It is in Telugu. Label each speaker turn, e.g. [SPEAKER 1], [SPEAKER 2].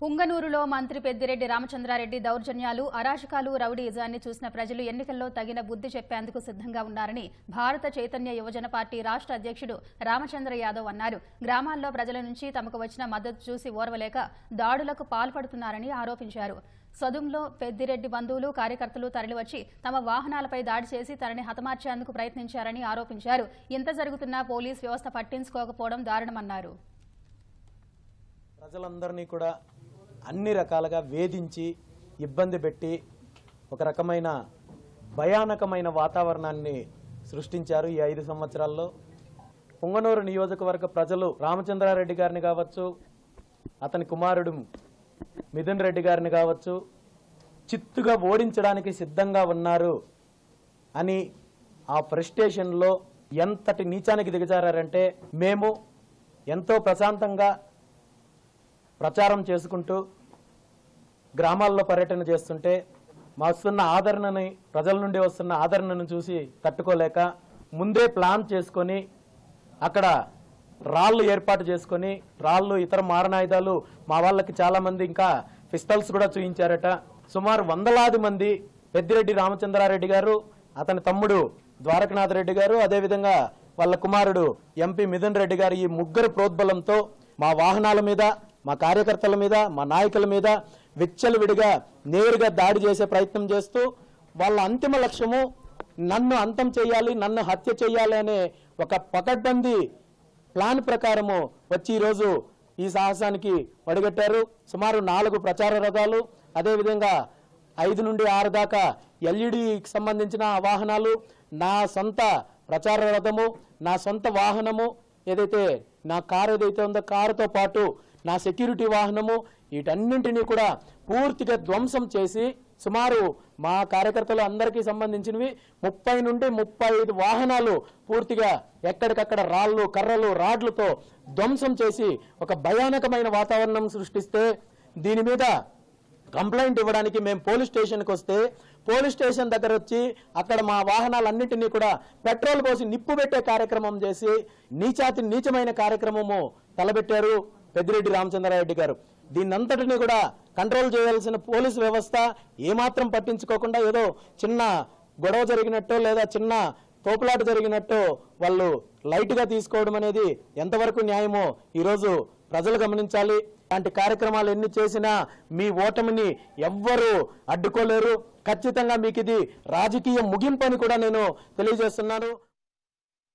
[SPEAKER 1] పుంగనూరులో మంత్రి పెద్దిరెడ్డి రామచంద్రారెడ్డి దౌర్జన్యాలు అరాచకాలు రౌడీజాన్ని చూసిన ప్రజలు ఎన్నికల్లో తగిన బుద్ధి చెప్పేందుకు సిద్ధంగా ఉన్నారని భారత చైతన్య యువజన పార్టీ రాష్ట్ర అధ్యక్షుడు రామచంద్ర యాదవ్ అన్నారు. గ్రామాల్లో ప్రజల నుంచి తమకు వచ్చిన మద్దతు చూసి ఓర్వలేక దాడులకు పాల్పడుతున్నారని ఆరోపించారు. సదుంలో పెద్దిరెడ్డి బంధువులు కార్యకర్తలు తరలివచ్చి తమ వాహనాలపై దాడి చేసి తనని హతమార్చేందుకు ప్రయత్నించారని ఆరోపించారు. ఇంత జరుగుతున్నా పోలీస్ వ్యవస్థ పట్టించుకోకపోవడం దారుణమన్నారు.
[SPEAKER 2] ప్రజలందరినీ కూడా అన్ని రకాలుగా వేధించి ఇబ్బంది పెట్టి ఒక రకమైన భయానకమైన వాతావరణాన్ని సృష్టించారు ఈ ఐదు సంవత్సరాల్లో. పుంగనూరు నియోజకవర్గ ప్రజలు రామచంద్రారెడ్డి గారిని కావచ్చు అతని కుమారుడు మిథున్ రెడ్డి గారిని కావచ్చు చిత్తుగా ఓడించడానికి సిద్ధంగా ఉన్నారు అని ఆ ఫ్రస్ట్రేషన్లో ఎంతటి నీచానికి దిగజారంటే మేము ఎంతో ప్రశాంతంగా ప్రచారం చేసుకుంటూ గ్రామాల్లో పర్యటన చేస్తుంటే మా వస్తున్న ఆదరణని ప్రజల నుండి వస్తున్న ఆదరణను చూసి తట్టుకోలేక ముందే ప్లాన్ చేసుకొని అక్కడ రాళ్ళు ఏర్పాటు చేసుకొని రాళ్ళు ఇతర మారణాయుధాలు మా వాళ్ళకి చాలామంది ఇంకా పిస్టల్స్ కూడా చూయించారట. సుమారు వందలాది మంది పెద్దిరెడ్డి రామచంద్రారెడ్డి గారు అతని తమ్ముడు ద్వారకనాథ్ రెడ్డి గారు అదేవిధంగా వాళ్ళ కుమారుడు ఎంపీ మిథున్ రెడ్డి గారు ఈ ముగ్గురు ప్రోద్బలంతో మా వాహనాల మీద మా కార్యకర్తల మీద మా నాయకుల మీద విచ్చలవిడిగా నేరుగా దాడి చేసే ప్రయత్నం చేస్తూ వాళ్ళ అంతిమ లక్ష్యము నన్ను అంతం చేయాలి నన్ను హత్య చేయాలి అనే ఒక పకడ్బందీ ప్లాన్ ప్రకారము వచ్చి ఈరోజు ఈ సాహసానికి ఒడిగట్టారు సుమారు నాలుగు ప్రచార రథాలు అదేవిధంగా ఐదు నుండి ఆరు దాకా ఎల్ఈడికి సంబంధించిన వాహనాలు నా సొంత ప్రచార రథము నా సొంత వాహనము ఏదైతే నా కారు ఏదైతే ఉందో కారుతో పాటు నా సెక్యూరిటీ వాహనము వీటన్నింటినీ కూడా పూర్తిగా ధ్వంసం చేసి సుమారు మా కార్యకర్తలు అందరికీ సంబంధించినవి ముప్పై నుండి ముప్పై ఐదు వాహనాలు పూర్తిగా ఎక్కడికక్కడ రాళ్ళు కర్రలు రాడ్లతో ధ్వంసం చేసి ఒక భయానకమైన వాతావరణం సృష్టిస్తే దీని మీద కంప్లైంట్ ఇవ్వడానికి మేము పోలీస్ స్టేషన్కి వస్తే పోలీస్ స్టేషన్ దగ్గర వచ్చి అక్కడ మా వాహనాలన్నింటినీ కూడా పెట్రోల్ పోసి నిప్పు పెట్టే కార్యక్రమం చేసి నీచాతి నీచమైన కార్యక్రమము తలబెట్టారు పెద్దిరెడ్డి రామచంద్రారెడ్డి గారు. దీన్నంతటినీ కూడా కంట్రోల్ చేయాల్సిన పోలీస్ వ్యవస్థ ఏమాత్రం పట్టించుకోకుండా ఏదో చిన్న గొడవ జరిగినట్టు లేదా చిన్న తోపులాట జరిగినట్టు వాళ్ళు లైట్గా తీసుకోవడం అనేది ఎంతవరకు న్యాయమో ఈరోజు ప్రజలు గమనించాలి. అలాంటి కార్యక్రమాలు ఎన్ని చేసినా మీ ఓటమిని ఎవ్వరూ అడ్డుకోలేరు. ఖచ్చితంగా మీకు ఇది రాజకీయ ముగింపు అని కూడా నేను తెలియజేస్తున్నాను.